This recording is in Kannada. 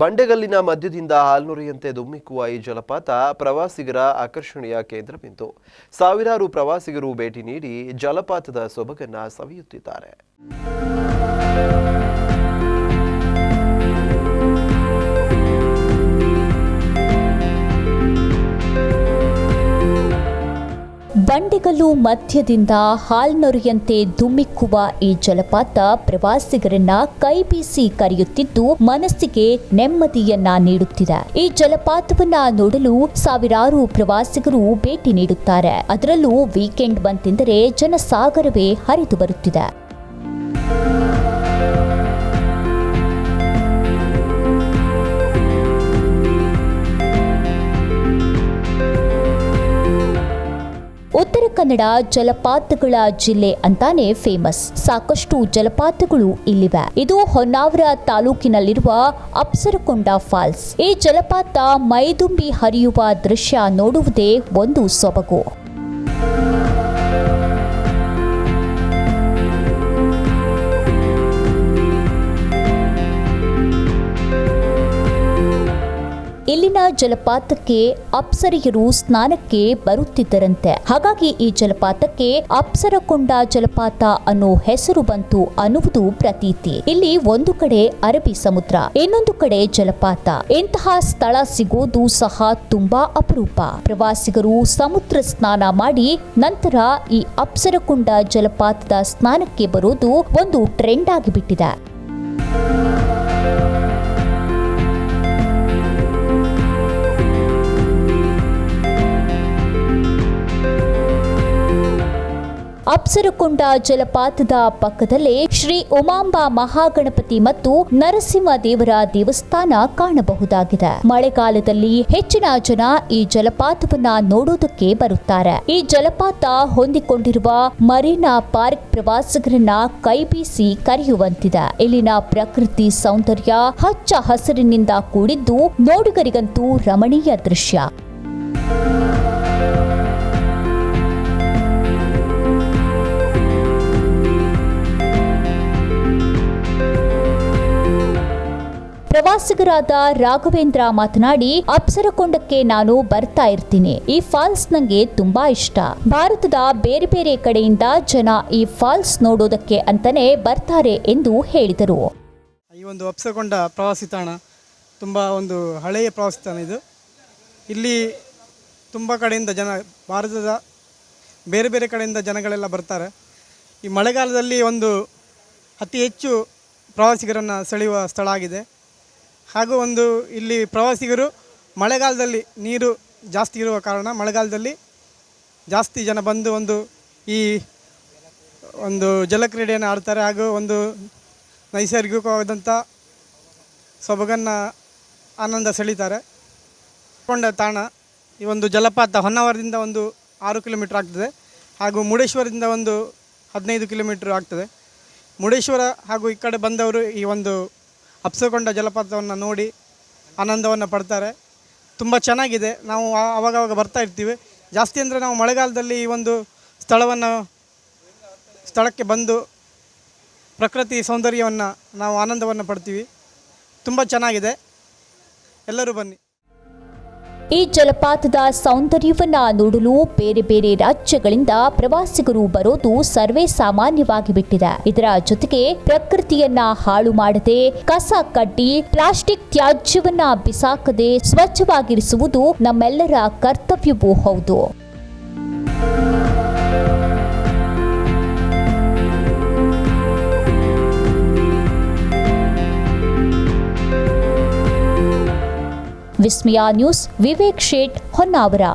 ಬಂಡೆಗಲ್ಲಿನ ಮಧ್ಯದಿಂದ ಹಾಲ್ನುರಿಯಂತೆ ದುಮ್ಮಿಕ್ಕುವ ಈ ಜಲಪಾತ ಪ್ರವಾಸಿಗರ ಆಕರ್ಷಣೆಯ ಕೇಂದ್ರಬಿಂದು ಸಾವಿರಾರು ಪ್ರವಾಸಿಗರು ಭೇಟಿ ನೀಡಿ ಜಲಪಾತದ ಸೊಬಗನ್ನ ಸವಿಯುತ್ತಿದ್ದಾರೆ. ಬಂಡೆಗಲ್ಲು ಮಧ್ಯದಿಂದ ಹಾಲ್ನೊರೆಯಂತೆ ಧುಮ್ಮಿಕ್ಕುವ ಈ ಜಲಪಾತ ಪ್ರವಾಸಿಗರನ್ನ ಕೈ ಬೀಸಿ ಕರೆಯುತ್ತಿದ್ದು ಮನಸ್ಸಿಗೆ ನೆಮ್ಮದಿಯನ್ನ ನೀಡುತ್ತಿದೆ. ಈ ಜಲಪಾತವನ್ನ ನೋಡಲು ಸಾವಿರಾರು ಪ್ರವಾಸಿಗರು ಭೇಟಿ ನೀಡುತ್ತಾರೆ. ಅದರಲ್ಲೂ ವೀಕೆಂಡ್ ಬಂತೆಂದರೆ ಜನಸಾಗರವೇ ಹರಿದು ಬರುತ್ತಿದೆ. ಉತ್ತರ ಕನ್ನಡ ಜಲಪಾತಗಳ ಜಿಲ್ಲೆ ಅಂತಾನೆ ಫೇಮಸ್ ಸಾಕಷ್ಟು ಜಲಪಾತಗಳು ಇಲ್ಲಿವೆ. ಇದು ಹೊನ್ನಾವರ ತಾಲೂಕಿನಲ್ಲಿರುವ ಅಪ್ಸರಕೊಂಡ ಫಾಲ್ಸ್ ಈ ಜಲಪಾತ ಮೈದುಂಬಿ ಹರಿಯುವ ದೃಶ್ಯ ನೋಡುವುದೇ ಒಂದು ಸೊಬಗು. ಇಲ್ಲಿನ ಜಲಪಾತಕ್ಕೆ ಅಪ್ಸರಿಯರು ಸ್ನಾನಕ್ಕೆ ಬರುತ್ತಿದ್ದರಂತೆ. ಹಾಗಾಗಿ ಈ ಜಲಪಾತಕ್ಕೆ ಅಪ್ಸರಕೊಂಡ ಜಲಪಾತ ಅನ್ನೋ ಹೆಸರು ಬಂತು ಅನ್ನುವುದು ಪ್ರತೀತಿ. ಇಲ್ಲಿ ಒಂದು ಕಡೆ ಅರಬಿ ಸಮುದ್ರ, ಇನ್ನೊಂದು ಕಡೆ ಜಲಪಾತ. ಇಂತಹ ಸ್ಥಳ ಸಿಗೋದು ಸಹ ತುಂಬಾ ಅಪರೂಪ. ಪ್ರವಾಸಿಗರು ಸಮುದ್ರ ಸ್ನಾನ ಮಾಡಿ ನಂತರ ಈ ಅಪ್ಸರಕೊಂಡ ಜಲಪಾತದ ಸ್ನಾನಕ್ಕೆ ಬರೋದು ಒಂದು ಟ್ರೆಂಡ್ ಆಗಿಬಿಟ್ಟಿದೆ. ಅಪ್ಸರಕೊಂಡ ಜಲಪಾತದ ಪಕ್ಕದಲ್ಲೇ ಶ್ರೀ ಉಮಾಂಬಾ ಮಹಾಗಣಪತಿ ಮತ್ತು ನರಸಿಂಹ ದೇವರ ದೇವಸ್ಥಾನ ಕಾಣಬಹುದಾಗಿದೆ. ಮಳೆಗಾಲದಲ್ಲಿ ಹೆಚ್ಚಿನ ಜನ ಈ ಜಲಪಾತವನ್ನ ನೋಡೋದಕ್ಕೆ ಬರುತ್ತಾರೆ. ಈ ಜಲಪಾತ ಹೊಂದಿಕೊಂಡಿರುವ ಮರೀನಾ ಪಾರ್ಕ್ ಪ್ರವಾಸಿಗರನ್ನ ಕೈಬೀಸಿ ಕರೆಯುವಂತಿದೆ. ಇಲ್ಲಿನ ಪ್ರಕೃತಿ ಸೌಂದರ್ಯ ಹಚ್ಚ ಹಸಿರಿನಿಂದ ಕೂಡಿದ್ದು ನೋಡುಗರಿಗಂತೂ ರಮಣೀಯ ದೃಶ್ಯ. ಪ್ರವಾಸಿಗರಾದ ರಾಘವೇಂದ್ರ ಮಾತನಾಡಿ, ಅಪ್ಸರಕೊಂಡಕ್ಕೆ ನಾನು ಬರ್ತಾ ಇರ್ತೀನಿ. ಈ ಫಾಲ್ಸ್ ನಂಗೆ ತುಂಬಾ ಇಷ್ಟ. ಭಾರತದ ಬೇರೆ ಬೇರೆ ಕಡೆಯಿಂದ ಜನ ಈ ಫಾಲ್ಸ್ ನೋಡೋದಕ್ಕೆ ಅಂತಾನೆ ಬರ್ತಾರೆ ಎಂದು ಹೇಳಿದರು. ಈ ಒಂದು ಅಪ್ಸರಕೊಂಡ ಪ್ರವಾಸಿ ತಾಣ ತುಂಬ ಒಂದು ಹಳೆಯ ಪ್ರವಾಸಿ ತಾಣ ಇದು. ಇಲ್ಲಿ ತುಂಬ ಕಡೆಯಿಂದ ಜನ, ಭಾರತದ ಬೇರೆ ಬೇರೆ ಕಡೆಯಿಂದ ಜನಗಳೆಲ್ಲ ಬರ್ತಾರೆ. ಈ ಮಳೆಗಾಲದಲ್ಲಿ ಒಂದು ಅತಿ ಹೆಚ್ಚು ಪ್ರವಾಸಿಗರನ್ನು ಸೆಳೆಯುವ ಸ್ಥಳ ಆಗಿದೆ. ಹಾಗೂ ಒಂದು ಇಲ್ಲಿ ಪ್ರವಾಸಿಗರು, ಮಳೆಗಾಲದಲ್ಲಿ ನೀರು ಜಾಸ್ತಿ ಇರುವ ಕಾರಣ ಮಳೆಗಾಲದಲ್ಲಿ ಜಾಸ್ತಿ ಜನ ಬಂದು ಒಂದು ಈ ಒಂದು ಜಲಕ್ರೀಡೆಯನ್ನು ಆಡ್ತಾರೆ ಹಾಗೂ ಒಂದು ನೈಸರ್ಗಿಕವಾದಂಥ ಸೊಬಗನ್ನು ಆನಂದ ಸೆಳೀತಾರೆ. ಕೊಂಡ ತಾಣ ಈ ಒಂದು ಜಲಪಾತ ಹೊನ್ನಾವರದಿಂದ ಒಂದು ಆರು ಕಿಲೋಮೀಟ್ರ್ ಆಗ್ತದೆ ಹಾಗೂ ಮುರುಡೇಶ್ವರದಿಂದ ಒಂದು ಹದಿನೈದು ಕಿಲೋಮೀಟ್ರ್ ಆಗ್ತದೆ. ಮುರುಡೇಶ್ವರ ಹಾಗೂ ಈ ಕಡೆ ಬಂದವರು ಈ ಒಂದು ಅಪ್ಸಕೊಂಡ ಜಲಪಾತವನ್ನು ನೋಡಿ ಆನಂದವನ್ನು ಪಡ್ತಾರೆ. ತುಂಬ ಚೆನ್ನಾಗಿದೆ. ನಾವು ಆವಾಗವಾಗ ಬರ್ತಾ ಇರ್ತೀವಿ. ಜಾಸ್ತಿ ಅಂದರೆ ನಾವು ಮಳೆಗಾಲದಲ್ಲಿ ಈ ಒಂದು ಸ್ಥಳವನ್ನು, ಸ್ಥಳಕ್ಕೆ ಬಂದು ಪ್ರಕೃತಿ ಸೌಂದರ್ಯವನ್ನು ನಾವು ಆನಂದವನ್ನು ಪಡ್ತೀವಿ. ತುಂಬ ಚೆನ್ನಾಗಿದೆ. ಎಲ್ಲರೂ ಬನ್ನಿ. ಈ ಜಲಪಾತದ ಸೌಂದರ್ಯವನ್ನ ನೋಡಲು ಬೇರೆ ಬೇರೆ ರಾಜ್ಯಗಳಿಂದ ಪ್ರವಾಸಿಗರು ಬರೋದು ಸರ್ವೇ ಸಾಮಾನ್ಯವಾಗಿ ಬಿಟ್ಟಿದೆ ಇದರ ಜೊತೆಗೆ ಪ್ರಕೃತಿಯನ್ನ ಹಾಳು ಮಾಡದೆ, ಕಸ ಕಟ್ಟಿ ಪ್ಲಾಸ್ಟಿಕ್ ತ್ಯಾಜ್ಯವನ್ನ ಬಿಸಾಕದೆ ಸ್ವಚ್ಛವಾಗಿರಿಸುವುದು ನಮ್ಮೆಲ್ಲರ ಕರ್ತವ್ಯವೂ ಹೌದು. ವಿಸ್ಮಯ ನ್ಯೂಸ್ ವಿವೇಕ್ ಶೇಟ್ ಹೊನ್ನಾವರ